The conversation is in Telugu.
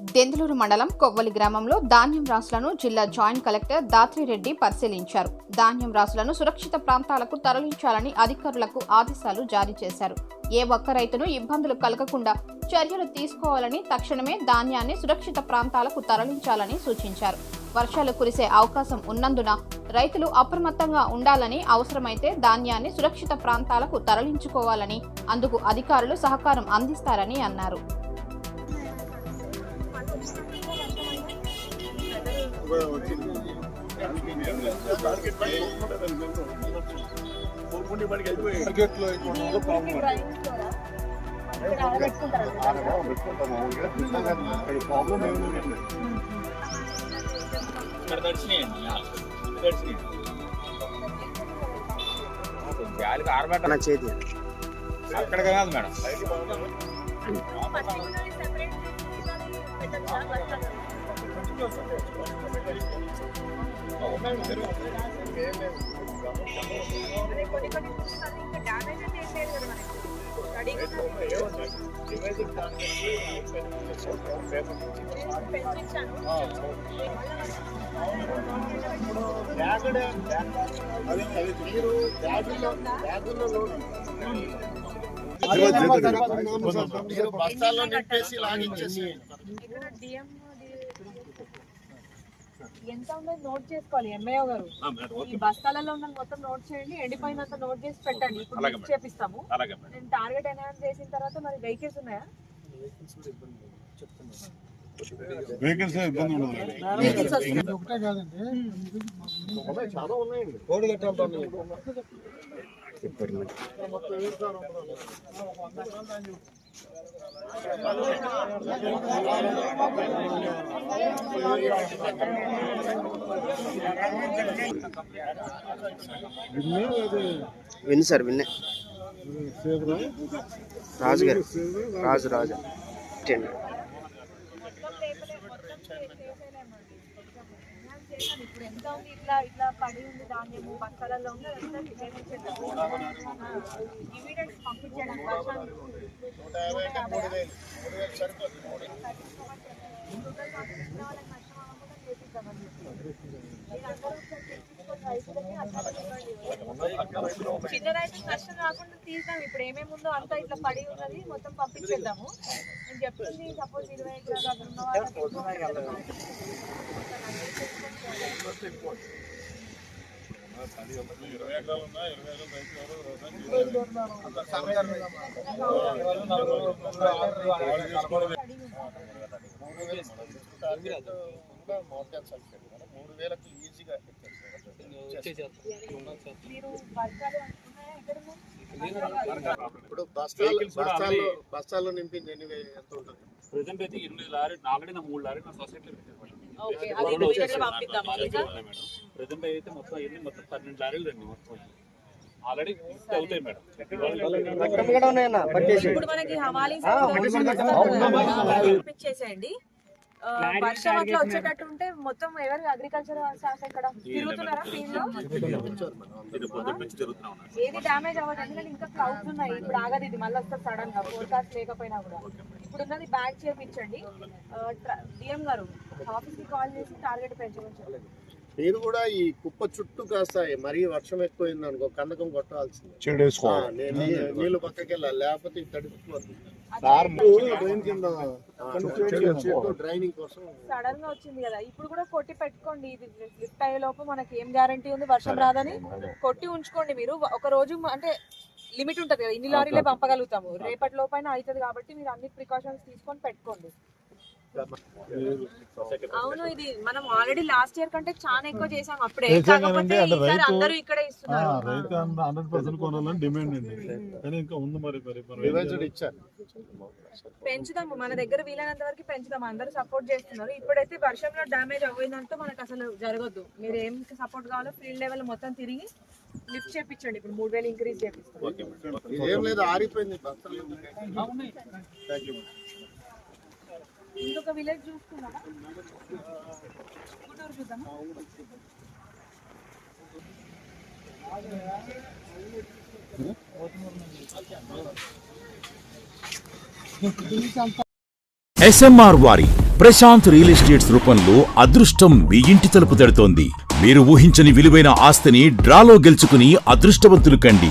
దెందులూరు మండలం కొవ్వలి గ్రామంలో ధాన్యం రాసులను జిల్లా జాయింట్ కలెక్టర్ దాత్రిరెడ్డి పరిశీలించారు. ధాన్యం రాసులను సురక్షిత ప్రాంతాలకు తరలించాలని అధికారులకు ఆదేశాలు జారీ చేశారు. ఏ ఒక్క రైతును ఇబ్బందులు కలగకుండా చర్యలు తీసుకోవాలని తక్షణమే ధాన్యాన్ని సురక్షిత ప్రాంతాలకు తరలించాలని సూచించారు. వర్షాలు కురిసే అవకాశం ఉన్నందున రైతులు అప్రమత్తంగా ఉండాలని అవసరమైతే ధాన్యాన్ని సురక్షిత ప్రాంతాలకు తరలించుకోవాలని అందుకు అధికారులు సహకారం అందిస్తారని అన్నారు. మార్కెట్లో ఎక్కువ ఉన్నదో ప్రాబ్లం ప్రాబ్లం ఏమి లేదు కాదు అది అది మీరు బ్యాగుల్లో బ్యాగుల్లో బస్తాల్లో నింపేసి లాగించేసి ఇక్కడ DM ఎంత ఉన్నది నోట్ చేసుకోవాలి ఎంఏఓ గారు. ఈ బస్తాలలో ఉన్నది మొత్తం నోట్ చేయండి ఎండిపోయినంత నోట్ చేసి పెట్టండి. ఇప్పుడు చేపిస్తాము నేను టార్గెట్ ఎన్హాన్స్ చేసిన తర్వాత మరి వెహికల్స్ ఉన్నాయా? వెహికల్స్ ఇబ్బంది ఉండదు. వెహికల్స్ వస్తున్నాయి ఒకటే కాదండి. చాలా ఉన్నాయండి. కోడి కట్టాలి విన్ సార్ విన్నే. రాజు గారు. రాజు రాజు. చేశాను. ఇప్పుడు ఎంత ఉంది? ఇట్లా ఇట్లా పడి ఉంది ధాన్యము బస్తాలలో ఉంది? అదంతా పేమెంట్ చేద్దాము ఇమీడియట్ పంపించండి. వర్షాలు చిన్న రైతు నష్టం రాకుండా తీద్దాం. ఇప్పుడు ఏమేమి ఉందో అంతా ఇట్లా పడి ఉన్నది మొత్తం పంపించేద్దాము. నేను చెప్తుంది సపోజ్ ఇరవై ఎకరాలు అక్కడ ఉన్న వాళ్ళకి ఎక్కువ మూడు వేలకు ఈజీగా? ఇప్పుడు బస్తాలు బస్తాల్లో బస్తాల్లో నింపింది ఎన్ని ఎంత ఉంటుంది ప్రజెంట్ అయితే ఎనిమిది లారీ ఆల్రెడీ నా మూడు లారీ నా సొసైటీలో పెట్టారు మేడం. ఓకే అది ఇమీడియట్గా పంపిద్దామా ఇంకా? ప్రజెంట్ అయితే మొత్తం ఎన్ని? మొత్తం పన్నెండు లారీలు రండి మొత్తం. ఆల్రెడీ లిఫ్ట్ అవుతాయి మేడం. ఇప్పుడు మనకి ఆ, వర్షం అట్లా వచ్చేటట్టు ఉంటే మొత్తం ఎవరు అగ్రికల్చర్ స్టాఫ్ ఇక్కడ తిరుగుతున్నారా ఏది డ్యామేజ్ అవ్వదు ఎందుకంటే ఇంకా క్లౌడ్స్ ఉన్నాయి. ఇప్పుడు ఆగదు ఇది. మళ్ళీ వస్తుంది సడన్గా. ఫోర్కాస్ట్ లేకపోయినా కూడా. ఇప్పుడు ఉన్నది బ్యాక్ చేపించండి డిఎం గారు ఆఫీస్కి కాల్ చేసి టార్గెట్ పెంచమని మీరు కూడా ఈ కుప్ప చుట్టూ కాస్త మరీ వర్షం ఎక్కువైంది అనుకో కందకం కొట్టాల్సింది. ఆ, నీ- నీ- నీళ్ళు పక్కకి వెళ్ళాలి లేకపోతే కోసం సడన్గా వచ్చింది కదా ఇప్పుడు కూడా కొట్టి పెట్టుకోండి. ఇది లిఫ్ట్ అయ్యే లోపు మనకి ఏం గ్యారంటీ ఉంది? వర్షం రాదని కొట్టి ఉంచుకోండి మీరు. ఒక రోజు అంటే లిమిట్ ఉంటది కదా ఇన్ని లారీలే పంపగలుగుతాము. రేపటి లోపైన అవుతుంది కాబట్టి మీరు అన్ని ప్రికాషన్స్ తీసుకొని పెట్టుకోండి. అవును ఇది మనం ఆల్రెడీ లాస్ట్ ఇయర్ కంటే చాలా ఎక్కువ చేసాం అప్పుడే కాకపోతే ఈసారి అందరూ ఇక్కడే ఇస్తున్నారు. రైతు హండ్రెడ్ పర్సెంట్ కొనాలని డిమాండ్ అండి కానీ ఇంకా ఉంది మరి మరి మనం ఏం రివైజ్డ్ ఇచ్చారు. పెంచుదాము మన దగ్గర వీలైనంత వరకు పెంచుదాం అందరూ సపోర్ట్ చేస్తున్నారు. ఇప్పుడైతే వర్షంలో డ్యామేజ్ అవ్వదంటూ మనకు అసలు జరగదు. మీరు ఏం సపోర్ట్ కావాలో ఫీల్డ్ లెవెల్ మొత్తం తిరిగి లిఫ్ట్ చేపించండి. ఇప్పుడు మూడు వేలు ఇంక్రీజ్ చేపిస్తాం. ఏం లేదు ఆరిపోయింది ఇంకొక విలేజ్ చూసుకున్నామా గుంటూరు చూద్దామా? ఎస్ఎంఆర్ వారి ప్రశాంత్ రియల్ ఎస్టేట్స్ రూపంలో అదృష్టం మీ ఇంటి తలుపు తడుతోంది. మీరు ఊహించని విలువైన ఆస్తిని డ్రాలో గెలుచుకుని అదృష్టవంతులు కండి.